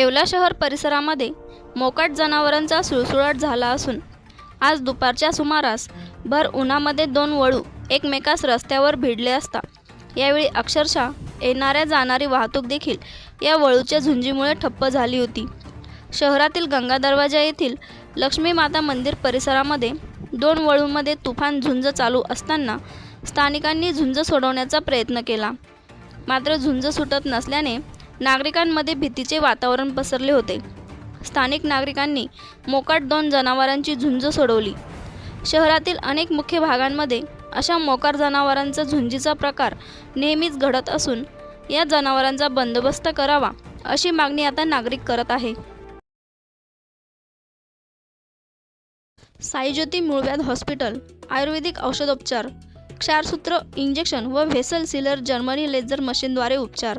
येवला शहर परिसरामध्ये मोकाट जनावरांचा सुळसुळाट झाला असून आज दुपारच्या सुमारास भर उन्हामध्ये दोन वळू एकमेकास रस्त्यावर भिडले असता. यावेळी अक्षरशः येणाऱ्या जाणारी वाहतूक देखील या वळूच्या झुंजीमुळे ठप्प झाली होती. शहरातील गंगा दरवाजा येथील लक्ष्मी माता मंदिर परिसरामध्ये दोन वळूंमध्ये तुफान झुंज चालू असताना स्थानिकांनी झुंज सोडवण्याचा प्रयत्न केला. मात्र झुंज सुटत नसल्याने नागरिकांमध्ये भीतीचे वातावरण पसरले होते. स्थानिक नागरिकांनी मोकाट दोन जनावरांची झुंज सोडवली. शहरातील अनेक मुख्य भागांमध्ये अशा मोकार जनावरांचा झुंजीचा प्रकार नेहमीच घडत असून या जनावरांचा बंदोबस्त करावा अशी मागणी आता नागरिक करत आहे. साईज्योती मूळव्याध हॉस्पिटल आयुर्वेदिक औषधोपचार क्षारसूत्र इंजेक्शन व व्हेसल सिलर जर्मनी लेझर मशीनद्वारे उपचार